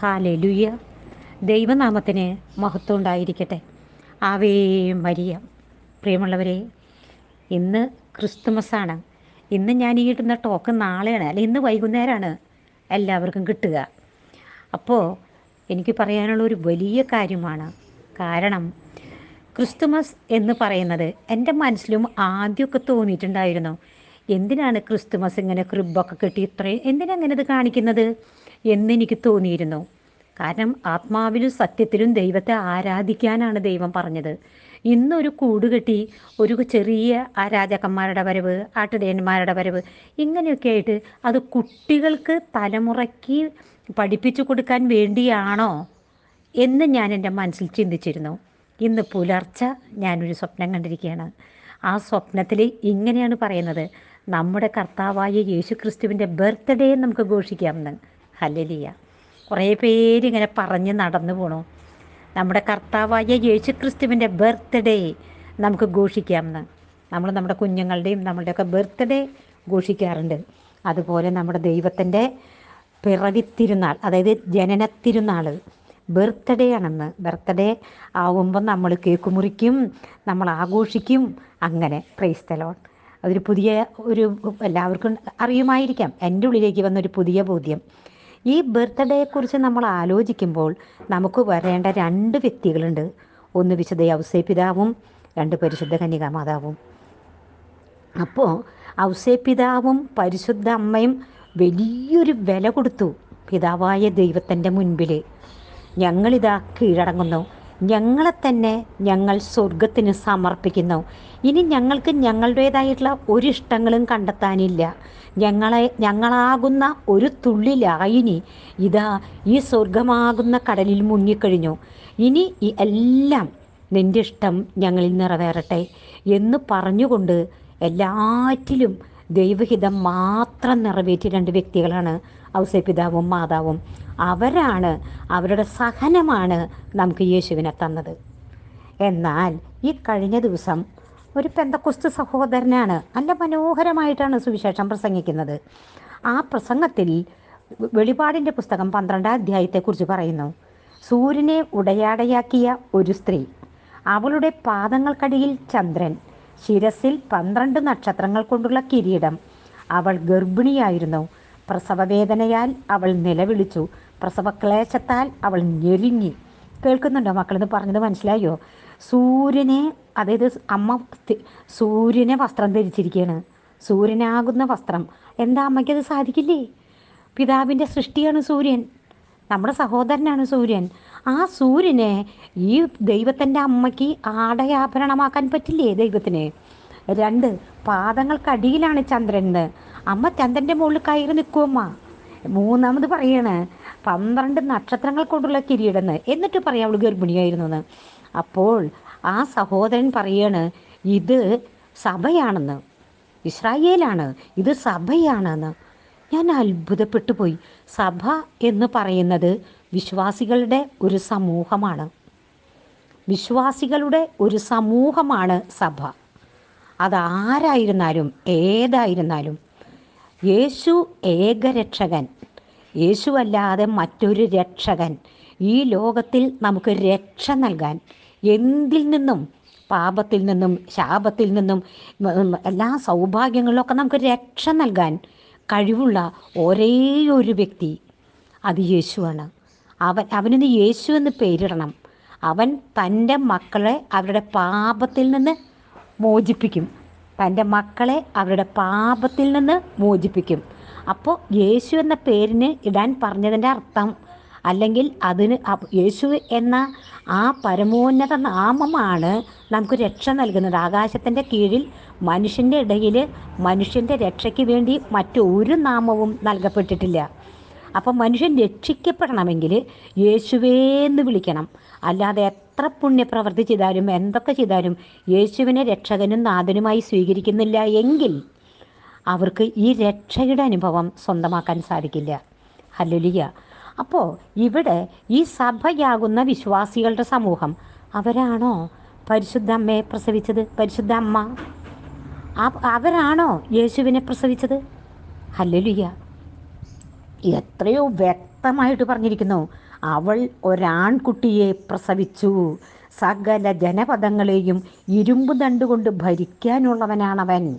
ഹാലലുയ്യ ദൈവനാമത്തിന് മഹത്വം ഉണ്ടായിരിക്കട്ടെ. ആവേ മരിയ. പ്രിയമുള്ളവരെ ഇന്ന് ക്രിസ്തുമസാണ്. ഇന്ന് ഞാൻ ഈ കിട്ടുന്ന ടോക്ക് നാളെയാണ് അല്ല ഇന്ന് വൈകുന്നേരമാണ് എല്ലാവർക്കും കിട്ടുക. അപ്പോൾ എനിക്ക് പറയാനുള്ള ഒരു വലിയ കാര്യമാണ്. കാരണം ക്രിസ്തുമസ് എന്ന് പറയുന്നത് എന്റെ മനസ്സിലും ആദ്യമൊക്കെ തോന്നിയിട്ടുണ്ടായിരുന്നു. എന്തിനാണ് ക്രിസ്തുമസ് ഇങ്ങനെ ക്രിബൊക്കെ കിട്ടി ഇത്രയും? എന്തിനങ്ങനെ ഇത് കാണിക്കുന്നത്? എന്നെനിക്ക് തോന്നിയിരുന്നു. കാരണം ആത്മാവിലും സത്യത്തിലും ദൈവത്തെ ആരാധിക്കാനാണ് ദൈവം പറഞ്ഞത്. ഇന്നൊരു കൂടുകെട്ടി ഒരു ചെറിയ ആ രാജാക്കന്മാരുടെ വരവ് ആട്ടിടയന്മാരുടെ വരവ് ഇങ്ങനെയൊക്കെ ആയിട്ട് അത് കുട്ടികൾക്ക് തലമുറയ്ക്ക് പഠിപ്പിച്ചു കൊടുക്കാൻ വേണ്ടിയാണോ എന്ന് ഞാൻ എന്റെ മനസ്സിൽ ചിന്തിച്ചിരുന്നു. ഇന്ന് പുലർച്ചെ ഞാനൊരു സ്വപ്നം കണ്ടിരിക്കുകയാണ്. ആ സ്വപ്നത്തിൽ ഇങ്ങനെയാണ് പറയുന്നത്. നമ്മുടെ കർത്താവായ യേശു ക്രിസ്തുവിന്റെ ബർത്ത്ഡേ നമുക്ക് ഘോഷിക്കാമെന്ന്. ഹല്ലലിയ. കുറേ പേര് ഇങ്ങനെ പറഞ്ഞ് നടന്നു പോണു. നമ്മുടെ കർത്താവായ യേശു ക്രിസ്തുവിന്റെ ബർത്ത്ഡേ നമുക്ക് ഘോഷിക്കാമെന്ന്. നമ്മൾ നമ്മുടെ കുഞ്ഞുങ്ങളുടെയും നമ്മളുടെയൊക്കെ ബർത്ത്ഡേ ഘോഷിക്കാറുണ്ട്. അതുപോലെ നമ്മുടെ ദൈവത്തിന്റെ പിറവി തിരുനാൾ അതായത് ജനന തിരുനാൾ ബർത്ത്ഡേ ആണെന്ന് ബർത്ത്ഡേ ആവുമ്പം നമ്മൾ കേക്ക് മുറിക്കും നമ്മൾ ആഘോഷിക്കും അങ്ങനെ. പ്രൈസ് പ്രൈസ്തലോൺ അതൊരു പുതിയ ഒരു എല്ലാവർക്കും അറിയുമായിരിക്കാം. എന്റെ ഉള്ളിലേക്ക് വന്നൊരു പുതിയ ബോധ്യം. ഈ ബർത്ത്ഡേയെക്കുറിച്ച് നമ്മൾ ആലോചിക്കുമ്പോൾ നമുക്ക് വരേണ്ട രണ്ട് വ്യക്തികളുണ്ട്. ഒന്ന് വിശുദ്ധ ഔസേ പിതാവും രണ്ട് പരിശുദ്ധ കന്യകാ മാതാവും അപ്പോൾ ഔസേ പിതാവും പരിശുദ്ധ അമ്മയും വലിയൊരു വില കൊടുത്തു. പിതാവായ ദൈവത്തിന്റെ മുൻപിൽ ഞങ്ങളിതാ കീഴടങ്ങുന്നു. ഞങ്ങളെ തന്നെ ഞങ്ങൾ സ്വർഗത്തിന് സമർപ്പിക്കുന്നു. ഇനി ഞങ്ങൾക്ക് ഞങ്ങളുടേതായിട്ടുള്ള ഒരു ഇഷ്ടങ്ങളും കണ്ടെത്താനില്ല. ഞങ്ങളെ ഞങ്ങളാകുന്ന ഒരു തുള്ളിലായിനി ഇതാ ഈ സ്വർഗമാകുന്ന കടലിൽ മുങ്ങിക്കഴിഞ്ഞു. ഇനി ഈ എല്ലാം നിന്റെ ഇഷ്ടം ഞങ്ങളിൽ നിറവേറട്ടെ എന്ന് പറഞ്ഞുകൊണ്ട് എല്ലാറ്റിലും ദൈവഹിതം മാത്രം നിറവേറ്റിയ രണ്ട് വ്യക്തികളാണ് ഔസപിതാവും മാതാവും. അവരാണ് അവരുടെ സഹനമാണ് നമുക്ക് യേശുവിനെ തന്നത്. എന്നാൽ ഈ കഴിഞ്ഞ ദിവസം ഒരു പെന്തക്കുസ്തു സഹോദരനാണ് നല്ല മനോഹരമായിട്ടാണ് സുവിശേഷം പ്രസംഗിക്കുന്നത്. ആ പ്രസംഗത്തിൽ വെളിപാടിന്റെ പുസ്തകം പന്ത്രണ്ടാം അധ്യായത്തെക്കുറിച്ച് പറയുന്നു. സൂര്യനെ ഉടയാടയാക്കിയ ഒരു സ്ത്രീ അവളുടെ പാദങ്ങൾക്കടിയിൽ ചന്ദ്രൻ ശിരസിൽ പന്ത്രണ്ട് നക്ഷത്രങ്ങൾ കൊണ്ടുള്ള കിരീടം. അവൾ ഗർഭിണിയായിരുന്നു. പ്രസവവേദനയാൽ അവൾ നിലവിളിച്ചു. പ്രസവക്ലേശത്താൽ അവൾ ഞെരുങ്ങി. കേൾക്കുന്നുണ്ടോ മക്കളെന്ന് പറഞ്ഞത് മനസ്സിലായോ? സൂര്യനെ അതായത് അമ്മ സൂര്യനെ വസ്ത്രം ധരിച്ചിരിക്കുകയാണ്. സൂര്യനാകുന്ന വസ്ത്രം. എന്താ അമ്മയ്ക്ക് അത് സാധിക്കില്ലേ? പിതാവിന്റെ സൃഷ്ടിയാണ് സൂര്യൻ. നമ്മുടെ സഹോദരനാണ് സൂര്യൻ. ആ സൂര്യനെ ഈ ദൈവത്തിന്റെ അമ്മയ്ക്ക് ആടയാഭരണമാക്കാൻ പറ്റില്ലേ ദൈവത്തിന്? രണ്ട് പാദങ്ങൾക്കടിയിലാണ് ചന്ദ്രൻ അമ്മ ചന്ദ്രന്റെ മുകളിൽ കയറി നിൽക്കുമമ്മ മൂന്നാമത് പറയാണ് പന്ത്രണ്ട് നക്ഷത്രങ്ങൾ കൊണ്ടുള്ള കിരീടന്ന് എന്നിട്ട് പറയാം അവൾ ഗർഭിണിയായിരുന്നു എന്ന് അപ്പോൾ ആ സഹോദരൻ പറയാണ് ഇത് സഭയാണെന്ന്. ഇസ്രായേലാണ് ഇത് സഭയാണെന്ന്. ഞാൻ അത്ഭുതപ്പെട്ടു പോയി. സഭ എന്ന് പറയുന്നത് വിശ്വാസികളുടെ ഒരു സമൂഹമാണ്. വിശ്വാസികളുടെ ഒരു സമൂഹമാണ് സഭ. അതാരായിരുന്നാലും ഏതായിരുന്നാലും യേശു ഏകരക്ഷകൻ. യേശു അല്ലാതെ മറ്റൊരു രക്ഷകൻ. ഈ ലോകത്തിൽ നമുക്ക് രക്ഷ നൽകാൻ എന്തിൽ നിന്നും? പാപത്തിൽ നിന്നും ശാപത്തിൽ നിന്നും എല്ലാ സൗഭാഗ്യങ്ങളിലൊക്കെ നമുക്ക് രക്ഷ നൽകാൻ കഴിവുള്ള ഒരേ ഒരു വ്യക്തി അത് യേശുവാണ്. അവൻ അവനിന്ന് യേശു എന്ന് പേരിടണം. അവൻ തന്റെ മക്കളെ അവരുടെ പാപത്തിൽ നിന്ന് മോചിപ്പിക്കും. തന്റെ മക്കളെ അവരുടെ പാപത്തിൽ നിന്ന് മോചിപ്പിക്കും. അപ്പോൾ യേശു എന്ന പേരിന് ഇടാൻ പറഞ്ഞതിന്റെ അർത്ഥം അല്ലെങ്കിൽ അതിന് യേശു എന്ന ആ പരമോന്നത നാമമാണ് നമുക്ക് രക്ഷ നൽകുന്നത്. ആകാശത്തിന്റെ കീഴിൽ മനുഷ്യന്റെ ഇടയിൽ മനുഷ്യന്റെ രക്ഷയ്ക്ക് വേണ്ടി മറ്റൊരു നാമവും നൽകപ്പെട്ടിട്ടില്ല. അപ്പം മനുഷ്യൻ രക്ഷിക്കപ്പെടണമെങ്കിൽ യേശുവേന്ന് വിളിക്കണം. അല്ലാതെ എത്ര പുണ്യപ്രവൃത്തി ചെയ്താലും എന്തൊക്കെ ചെയ്താലും യേശുവിനെ രക്ഷകനും നാഥനുമായി സ്വീകരിക്കുന്നില്ല എങ്കിൽ അവർക്ക് ഈ രക്ഷയുടെ അനുഭവം സ്വന്തമാക്കാൻ സാധിക്കില്ല. ഹല്ലുലിയ. അപ്പോൾ ഇവിടെ ഈ സഭയാകുന്ന വിശ്വാസികളുടെ സമൂഹം അവരാണോ പരിശുദ്ധ അമ്മയെ പ്രസവിച്ചത്? പരിശുദ്ധ അമ്മ. അവരാണോ യേശുവിനെ പ്രസവിച്ചത്? ഹല്ലുലിയ. എത്രയോ വ്യക്തമായിട്ട് പറഞ്ഞിരിക്കുന്നു. അവൾ ഒരാൺകുട്ടിയെ പ്രസവിച്ചു. സകല ജനപദങ്ങളെയും ഇരുമ്പ് ദണ്ടുകൊണ്ട് ഭരിക്കാനുള്ളവനാണവൻ.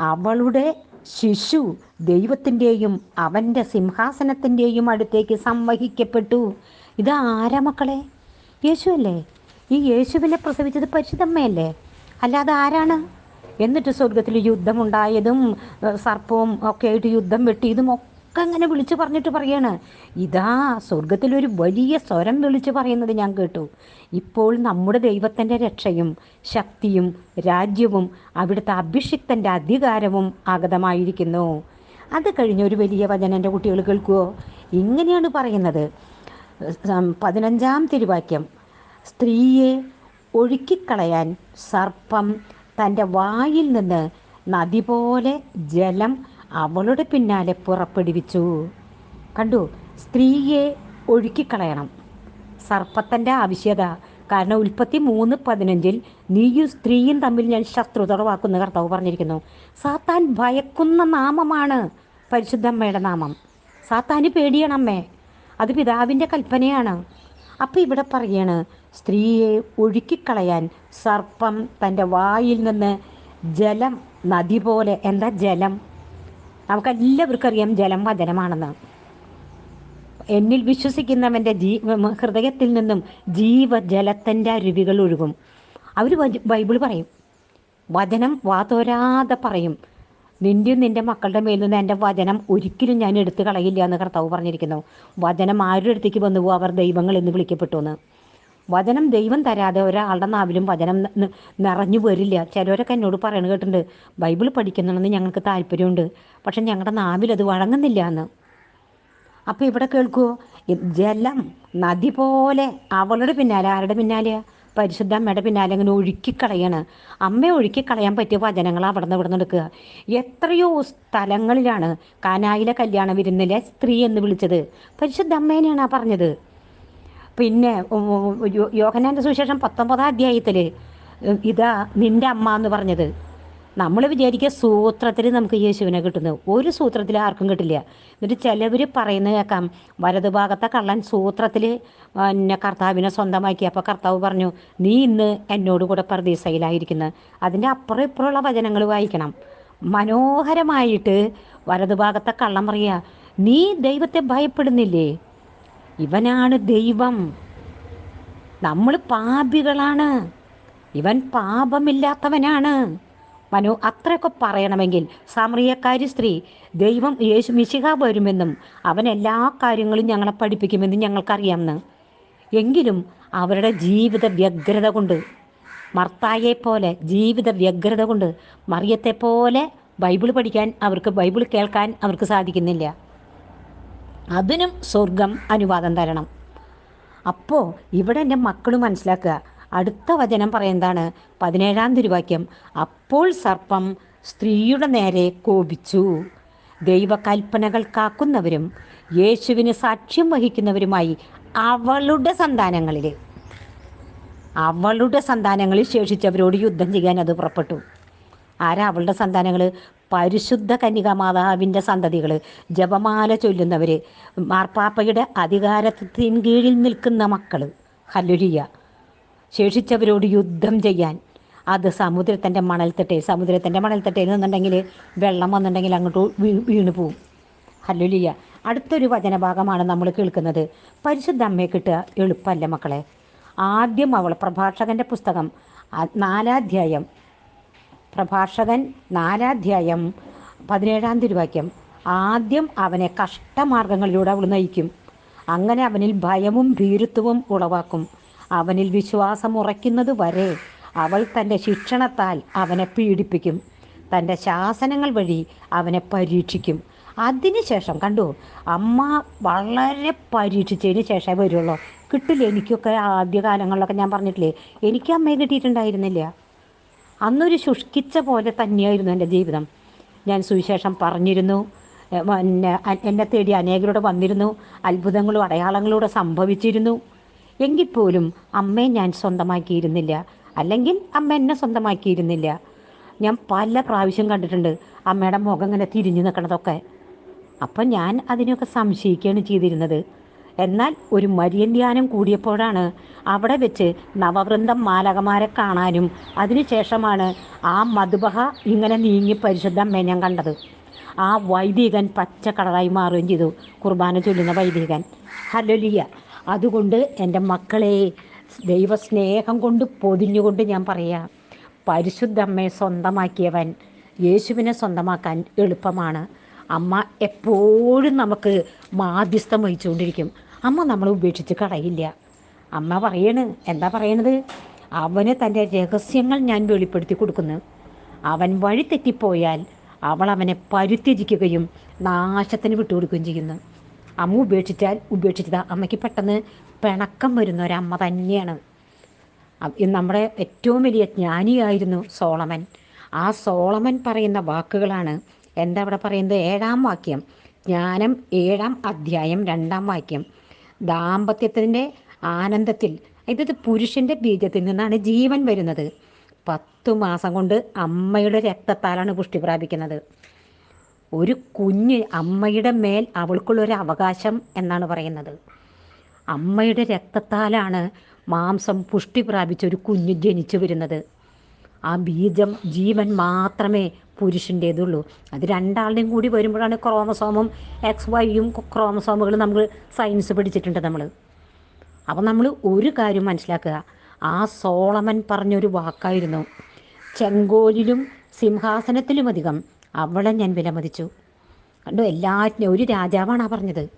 അവളുടെ ശിശു ദൈവത്തിന്റെയും അവന്റെ സിംഹാസനത്തിന്റെയും അടുത്തേക്ക് സംവഹിക്കപ്പെട്ടു. ഇത് ആരാ മക്കളെ? യേശു അല്ലേ ഈ യേശുവിനെ പ്രസവിച്ചത് പരിശുദ്ധമ്മയല്ലേ? അല്ലാതെ ആരാണ്? എന്നിട്ട് സ്വർഗത്തിൽ യുദ്ധമുണ്ടായതും സർപ്പവും ഒക്കെ ആയിട്ട് യുദ്ധം വെട്ടിയതും ഒക്കെ അങ്ങനെ വിളിച്ചു പറഞ്ഞിട്ട് പറയാണ്. ഇതാ സ്വർഗത്തിലൊരു വലിയ സ്വരം വിളിച്ചു പറയുന്നത് ഞാൻ കേട്ടു. ഇപ്പോൾ നമ്മുടെ ദൈവത്തിന്റെ രക്ഷയും ശക്തിയും രാജ്യവും അവിടുത്തെ അഭിഷിക്തന്റെ അധികാരവും ആഗതമായിരിക്കുന്നു. അത് കഴിഞ്ഞ് ഒരു വലിയ വചനം എന്റെ കുട്ടികൾ കേൾക്കുമോ ഇങ്ങനെയാണ് പറയുന്നത്. പതിനഞ്ചാം തിരുവാക്യം. സ്ത്രീയെ ഒഴുക്കിക്കളയാൻ സർപ്പം തന്റെ വായിൽ നിന്ന് നദി പോലെ ജലം അവളുടെ പിന്നാലെ പുറപ്പെടുവിച്ചു. കണ്ടു സ്ത്രീയെ ഒഴുക്കിക്കളയണം. സർപ്പത്തിന്റെ ആവശ്യത കാരണം ഉൽപ്പത്തി മൂന്ന് പതിനഞ്ചിൽ നീയും സ്ത്രീയും തമ്മിൽ ഞാൻ ശത്രുത ഉളവാക്കുന്ന കർത്താവ് പറഞ്ഞിരിക്കുന്നു. സാത്താൻ ഭയക്കുന്ന നാമമാണ് പരിശുദ്ധമ്മയുടെ നാമം. സാത്താന് പേടിയാണ് അമ്മേ. അത് പിതാവിന്റെ കൽപ്പനയാണ്. അപ്പോൾ ഇവിടെ പറയാണ് സ്ത്രീയെ ഒഴുക്കിക്കളയാൻ സർപ്പം തന്റെ വായിൽ നിന്ന് ജലം നദി പോലെ എന്താ ജലം? നമുക്കെല്ലാവർക്കും അറിയാം ജലം വചനമാണെന്ന് എന്നിൽ വിശ്വസിക്കുന്നവന്റെ ജീ ഹൃദയത്തിൽ നിന്നും ജീവജലത്തിന്റെ അരുവികൾ ഒഴുകും. അവർ ബൈബിൾ പറയും. വചനം വാതോരാതെ പറയും. നിന്റെയും നിന്റെ മക്കളുടെ മേൽ നിന്ന് എന്റെ വചനം ഒരിക്കലും ഞാൻ എടുത്തു കളയില്ല എന്ന് കർത്താവ് പറഞ്ഞിരിക്കുന്നു. വചനം ആരുടെ അടുത്തേക്ക് വന്നു പോകും അവർ ദൈവങ്ങൾ എന്ന് വിളിക്കപ്പെട്ടു എന്ന്. വചനം ദൈവം തരാതെ ഒരാളുടെ നാവിലും വചനം നിറഞ്ഞു വരില്ല. ചിലരൊക്കെ എന്നോട് പറയണ കേട്ടിട്ടുണ്ട് ബൈബിൾ പഠിക്കുന്നുണ്ടെന്ന് ഞങ്ങൾക്ക് താല്പര്യമുണ്ട് പക്ഷെ ഞങ്ങളുടെ നാവിൽ അത് വഴങ്ങുന്നില്ല എന്ന്. അപ്പോൾ ഇവിടെ കേൾക്കുമോ ജലം നദി പോലെ അവളുടെ പിന്നാലെ ആരുടെ പിന്നാലെ? പരിശുദ്ധ അമ്മയുടെ പിന്നാലെ അങ്ങനെ ഒഴുക്കിക്കളയാണ്. അമ്മ ഒഴുക്കിക്കളയാൻ പറ്റിയ വചനങ്ങൾ അവിടെ നിന്ന് ഇവിടെ എടുക്കുക. എത്രയോ സ്ഥലങ്ങളിലാണ് കാനായിലെ കല്യാണ വിരുന്നിലെ സ്ത്രീ എന്ന് വിളിച്ചത്. പരിശുദ്ധ അമ്മേനെയാണ് ആ പറഞ്ഞത്. പിന്നെ ഉം, ഉം, യോ- യോഹന്നാന്റെ സുവിശേഷം പത്തൊമ്പതാം അധ്യായത്തിൽ ഇതാ നിന്റെ അമ്മ എന്ന് പറഞ്ഞത്. നമ്മൾ വിചാരിക്കുക സൂത്രത്തിൽ നമുക്ക് യേശുവിനെ കിട്ടുന്നത്. ഒരു സൂത്രത്തിൽ ആർക്കും കിട്ടില്ല. എന്നിട്ട് ചിലവർ പറയുന്നത് കേൾക്കാം. വലതുഭാഗത്തെ കള്ളൻ സൂത്രത്തിൽ എന്നെ കർത്താവിനെ സ്വന്തമാക്കി. അപ്പോൾ കർത്താവ് പറഞ്ഞു നീ ഇന്ന് എന്നോട് കൂടെ പ്രതീസയിലായിരിക്കുന്നത് അതിന്റെ അപ്പുറം ഇപ്പുറമുള്ള വചനങ്ങൾ വായിക്കണം. മനോഹരമായിട്ട് വലതുഭാഗത്തെ കള്ളം പറയുക. നീ ദൈവത്തെ ഭയപ്പെടുന്നില്ലേ? ഇവനാണ് ദൈവം. നമ്മൾ പാപികളാണ്. ഇവൻ പാപമില്ലാത്തവനാണ്. മനു അത്രയൊക്കെ പറയണമെങ്കിൽ സാമ്രിയക്കാരി സ്ത്രീ ദൈവം യേശു മിശിഹ വരുമെന്നും അവൻ എല്ലാ കാര്യങ്ങളും ഞങ്ങളെ പഠിപ്പിക്കുമെന്നും ഞങ്ങൾക്കറിയാമെന്ന്. എങ്കിലും അവരുടെ ജീവിത വ്യഗ്രത കൊണ്ട് മർത്തായെ പോലെ ജീവിത വ്യഗ്രത കൊണ്ട് മറിയത്തെ പോലെ ബൈബിൾ പഠിക്കാൻ അവർക്ക് ബൈബിൾ കേൾക്കാൻ അവർക്ക് സാധിക്കുന്നില്ല. അതിനും സ്വർഗം അനുവാദം തരണം. അപ്പോൾ ഇവിടെ എന്റെ മക്കൾ മനസ്സിലാക്കുക. അടുത്ത വചനം പറയുന്നതാണ് പതിനേഴാം തിരുവാക്യം. അപ്പോൾ സർപ്പം സ്ത്രീയുടെ നേരെ കോപിച്ചു. ദൈവകൽപ്പനകൾ കാക്കുന്നവരും യേശുവിന് സാക്ഷ്യം വഹിക്കുന്നവരുമായി അവളുടെ സന്താനങ്ങളിൽ അവളുടെ സന്താനങ്ങളിൽ ശേഷിച്ചവരോട് യുദ്ധം ചെയ്യാൻ അത് പുറപ്പെട്ടു. ആരാ അവളുടെ സന്താനങ്ങൾ പരിശുദ്ധ കന്യകാമാതാവിന്റെ സന്തതികൾ ജപമാല ചൊല്ലുന്നവർ മാർപ്പാപ്പയുടെ അധികാരത്തിൻ കീഴിൽ നിൽക്കുന്ന മക്കൾ ഹല്ലുരിയ ശേഷിച്ചവരോട് യുദ്ധം ചെയ്യാൻ. അത് സമുദ്രത്തിന്റെ മണൽത്തട്ടയിൽ സമുദ്രത്തിന്റെ മണൽത്തട്ടയിൽ നിന്നുണ്ടെങ്കിൽ വെള്ളം വന്നിട്ടുണ്ടെങ്കിൽ അങ്ങോട്ട് വീണ് പോവും. ഹല്ലുലിയ അടുത്തൊരു വചനഭാഗമാണ് നമ്മൾ കേൾക്കുന്നത്. പരിശുദ്ധ അമ്മയെ കിട്ടുക എളുപ്പമല്ല മക്കളെ. ആദ്യം അവൾ പ്രഭാഷകന്റെ പുസ്തകം നാലാധ്യായം പ്രഭാഷകൻ നാലാധ്യായം പതിനേഴാം തിരുവാക്യം. ആദ്യം അവനെ കഷ്ടമാർഗങ്ങളിലൂടെ അവൾ നയിക്കും. അങ്ങനെ അവനിൽ ഭയവും ഭീരുത്വവും ഉളവാക്കും. അവനിൽ വിശ്വാസം ഉറയ്ക്കുന്നത് വരെ അവൾ തന്റെ ശിക്ഷണത്താൽ അവനെ പീഡിപ്പിക്കും. തന്റെ ശാസനങ്ങൾ വഴി അവനെ പരീക്ഷിക്കും. അതിനുശേഷം കണ്ടു അമ്മ വളരെ പരീക്ഷിച്ചതിന് ശേഷമേ വരുള്ളൂ. കിട്ടില്ല? എനിക്കൊക്കെ ആദ്യകാലങ്ങളിലൊക്കെ ഞാൻ പറഞ്ഞിട്ടില്ലേ? എനിക്ക് അമ്മയെ കിട്ടിയിട്ടുണ്ടായിരുന്നില്ല. അന്നൊരു ശുഷ്കിച്ച പോലെ തന്നെയായിരുന്നു എന്റെ ജീവിതം. ഞാൻ സുവിശേഷം പറഞ്ഞിരുന്നു. എന്നെ തേടി അനേകരോട് വന്നിരുന്നു. അത്ഭുതങ്ങളും അടയാളങ്ങളൂടെ സംഭവിച്ചിരുന്നു. എങ്കിൽ പോലും അമ്മയെ ഞാൻ സ്വന്തമാക്കിയിരുന്നില്ല. അല്ലെങ്കിൽ അമ്മ എന്നെ സ്വന്തമാക്കിയിരുന്നില്ല. ഞാൻ പല പ്രാവശ്യം കണ്ടിട്ടുണ്ട് അമ്മയുടെ മുഖം ഇങ്ങനെ തിരിഞ്ഞു നിൽക്കണതൊക്കെ. അപ്പം ഞാൻ അതിനെയൊക്കെ സംശയിക്കുകയാണ് ചെയ്തിരുന്നത്. എന്നാൽ ഒരു മര്യന്ധ്യാനം കൂടിയപ്പോഴാണ് അവിടെ വെച്ച് നവവൃന്ദം മാലകമാരെ കാണാനും അതിനുശേഷമാണ് ആ മധുബഹ ഇങ്ങനെ നീങ്ങി പരിശുദ്ധ മെനം കണ്ടത്. ആ വൈദികൻ പച്ച കളറായി മാറുകയും ചെയ്തു. കുർബാന ചൊല്ലുന്ന വൈദികൻ ഹലലിയ അതുകൊണ്ട് എന്റെ മക്കളെ ദൈവസ്നേഹം കൊണ്ട് പൊതിഞ്ഞുകൊണ്ട് ഞാൻ പറയാം പരിശുദ്ധ അമ്മയെ സ്വന്തമാക്കിയവൻ യേശുവിനെ സ്വന്തമാക്കാൻ എളുപ്പമാണ്. അമ്മ എപ്പോഴും നമുക്ക് മാധ്യസ്ഥം വഹിച്ചുകൊണ്ടിരിക്കും. അമ്മ നമ്മളെ ഉപേക്ഷിച്ച് കളയില്ല. അമ്മ പറയണ് എന്താ പറയണത്? അവന് തന്റെ രഹസ്യങ്ങൾ ഞാൻ വെളിപ്പെടുത്തി കൊടുക്കുന്നു. അവൻ വഴി തെറ്റിപ്പോയാൽ അവൾ അവനെ പരിത്യജിക്കുകയും നാശത്തിന് വിട്ടുകൊടുക്കുകയും ചെയ്യുന്നു. അമ്മ ഉപേക്ഷിച്ചാൽ ഉപേക്ഷിച്ചതാ അമ്മയ്ക്ക് പെട്ടെന്ന് പിണക്കം വരുന്ന ഒരമ്മ തന്നെയാണ്. നമ്മുടെ ഏറ്റവും വലിയ ജ്ഞാനിയായിരുന്നു സോളമൻ. ആ സോളമൻ പറയുന്ന വാക്കുകളാണ് എന്താ അവിടെ പറയുന്നത്? ഏഴാം വാക്യം. ജ്ഞാനം ഏഴാം അധ്യായം രണ്ടാം വാക്യം. ദാമ്പത്യത്തിന്റെ ആനന്ദത്തിൽ ഇത് പുരുഷന്റെ ബീജത്തിൽ നിന്നാണ് ജീവൻ വരുന്നത്. പത്തു മാസം കൊണ്ട് അമ്മയുടെ രക്തത്താലാണ് പുഷ്ടി പ്രാപിക്കുന്നത്. ഒരു കുഞ്ഞ് അമ്മയുടെ മേൽ അവൾക്കുള്ളൊരു അവകാശം എന്നാണ് പറയുന്നത്. അമ്മയുടെ രക്തത്താലാണ് മാംസം പുഷ്ടി പ്രാപിച്ച ഒരു കുഞ്ഞ് ജനിച്ചു വരുന്നത്. ആ ബീജം ജീവൻ മാത്രമേ പുരുഷന്റേതുള്ളൂ അത് രണ്ടാളുടെയും കൂടി വരുമ്പോഴാണ് ക്രോമസോമും എക്സ് വൈയും ക്രോമസോമുകളും നമ്മൾ സയൻസ് പഠിച്ചിട്ടുണ്ട് നമ്മൾ അപ്പം നമ്മൾ ഒരു കാര്യം മനസ്സിലാക്കുക. ആ സോളമൻ പറഞ്ഞൊരു വാക്കായിരുന്നു. ചെങ്കോലിലും സിംഹാസനത്തിലും അധികം അവളെ ഞാൻ വിലമതിച്ചു. കണ്ടു? എല്ലാറ്റിനും ഒരു രാജാവാണ് ആ പറഞ്ഞത്.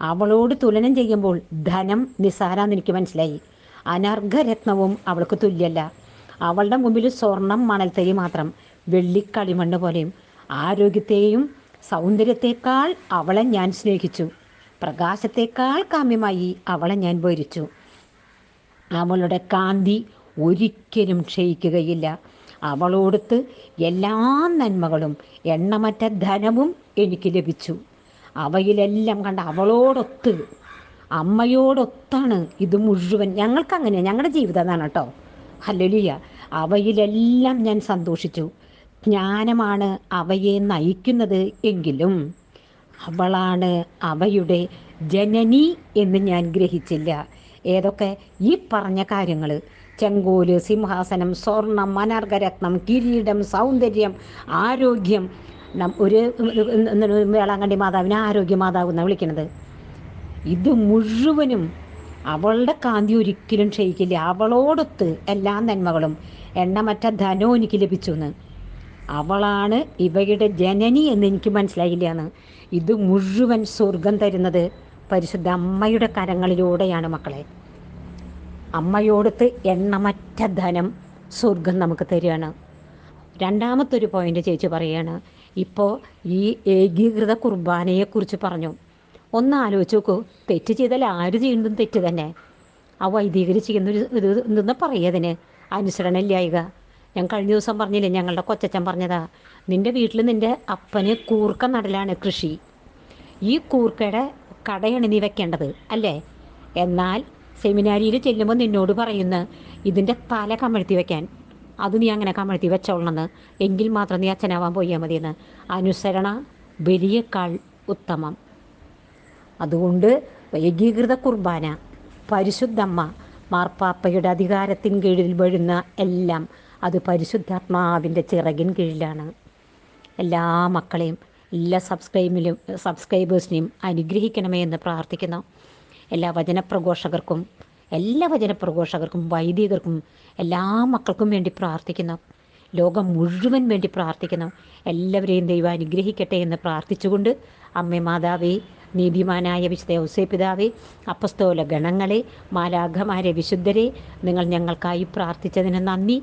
അവളോട് തുലനം ചെയ്യുമ്പോൾ ധനം നിസാരാന്ന് എനിക്ക് മനസ്സിലായി. അനർഘരത്നവും അവൾക്ക് തുല്യല്ല. അവളുടെ മുമ്പിൽ സ്വർണം മണൽത്തരി മാത്രം. വെള്ളിക്കളിമണ്ണ് പോലെയും ആരോഗ്യത്തെയും സൗന്ദര്യത്തേക്കാൾ അവളെ ഞാൻ സ്നേഹിച്ചു. പ്രകാശത്തേക്കാൾ കാമ്യമായി അവളെ ഞാൻ വരിച്ചു അവളുടെ കാന്തി ഒരിക്കലും ക്ഷയിക്കുകയില്ല. അവളോടുത്ത് എല്ലാ നന്മകളും എണ്ണമറ്റ ധനവും എനിക്ക് ലഭിച്ചു. അവയിലെല്ലാം കണ്ട അവളോടൊത്ത് അമ്മയോടൊത്താണ് ഇത് മുഴുവൻ. ഞങ്ങൾക്കങ്ങനെയാണ് ഞങ്ങളുടെ ജീവിതം അതാണ് കേട്ടോ. ഹല്ലലിയ. അവയിലെല്ലാം ഞാൻ സന്തോഷിച്ചു. ജ്ഞാനമാണ് അവയെ നയിക്കുന്നത് എങ്കിലും അവളാണ് അവയുടെ ജനനി എന്ന് ഞാൻ ഗ്രഹിച്ചില്ല. ഏതൊക്കെ? ഈ പറഞ്ഞ കാര്യങ്ങൾ ചെങ്കോൽ സിംഹാസനം സ്വർണം മനർഗരത്നം കിരീടം സൗന്ദര്യം ആരോഗ്യം. ഒരു വേളാങ്കണ്ണി മാതാവിനെ ആരോഗ്യ മാതാവ് എന്നാണ് വിളിക്കുന്നത് ഇത് മുഴുവനും അവളുടെ കാന്തി ഒരിക്കലും ക്ഷയിക്കില്ല. അവളോടൊത്ത് എല്ലാ നന്മകളും എണ്ണമറ്റ ധനവും എനിക്ക് ലഭിച്ചു എന്ന് അവളാണ് ഇവയുടെ ജനനി എന്ന് എനിക്ക് മനസ്സിലായില്ല എന്ന് ഇത് മുഴുവൻ സ്വർഗം തരുന്നത് പരിശുദ്ധ അമ്മയുടെ കരങ്ങളിലൂടെയാണ് മക്കളെ. അമ്മയോടത്ത് എണ്ണമറ്റ ധനം സ്വർഗം നമുക്ക് തരികയാണ്. രണ്ടാമത്തൊരു പോയിന്റ് ചേച്ചി പറയുകയാണ് ഇപ്പോൾ ഈ ഏകീകൃത കുർബാനയെക്കുറിച്ച് പറഞ്ഞു. ഒന്ന് ആലോചിച്ച് നോക്കൂ തെറ്റ് ചെയ്താൽ ആര് ചെയ്യുന്നതും തെറ്റ് തന്നെ. ആ വൈദികർ ചെയ്യുന്നൊരു ഇത് എന്തെന്ന് പറയുക അനുസരണയില്ലായക ഞാൻ കഴിഞ്ഞ ദിവസം പറഞ്ഞില്ലേ ഞങ്ങളുടെ കൊച്ചച്ചൻ പറഞ്ഞതാ നിന്റെ വീട്ടിൽ നിന്റെ അപ്പന് കൂർക്ക നടലാണ് കൃഷി. ഈ കൂർക്കയുടെ കടയാണ് നീ വെക്കേണ്ടത് അല്ലേ? എന്നാൽ സെമിനാരിയിൽ ചെല്ലുമ്പോൾ നിന്നോട് പറയുന്ന ഇതിന്റെ തല കമഴ്ത്തി വെക്കാൻ. അത് നീ അങ്ങനെ കമഴ്ത്തി വെച്ചോളണമെന്ന്. എങ്കിൽ മാത്രം നീ അച്ഛനാവാൻ പോയാൽ മതിയെന്ന്. അനുസരണ ബലിയേക്കാൾ ഉത്തമം. അതുകൊണ്ട് ഏകീകൃത കുർബാന പരിശുദ്ധമ്മ മാർപ്പാപ്പയുടെ അധികാരത്തിൻ കീഴിൽ വരുന്ന എല്ലാം അത് പരിശുദ്ധാത്മാവിന്റെ ചിറകിൻ കീഴിലാണ്. എല്ലാ മക്കളെയും എല്ലാ സബ്സ്ക്രൈബിലും സബ്സ്ക്രൈബേഴ്സിനെയും അനുഗ്രഹിക്കണമേ എന്ന് പ്രാർത്ഥിക്കുന്നു. എല്ലാ വചനപ്രഘോഷകർക്കും എല്ലാ വചനപ്രഘോഷകർക്കും വൈദികർക്കും എല്ലാ മക്കൾക്കും വേണ്ടി പ്രാർത്ഥിക്കുന്നു. ലോകം മുഴുവൻ വേണ്ടി പ്രാർത്ഥിക്കുന്നു. എല്ലാവരെയും ദൈവം അനുഗ്രഹിക്കട്ടെ എന്ന് പ്രാർത്ഥിച്ചുകൊണ്ട് അമ്മ മാതാവേ നീതിമാനായ വിശുദ്ധ ഔസേ പിതാവേ അപ്പസ്തോല ഗണങ്ങളെ മാലാഘമാരെ വിശുദ്ധരെ നിങ്ങൾ ഞങ്ങൾക്കായി പ്രാർത്ഥിച്ചതിന് നന്ദി.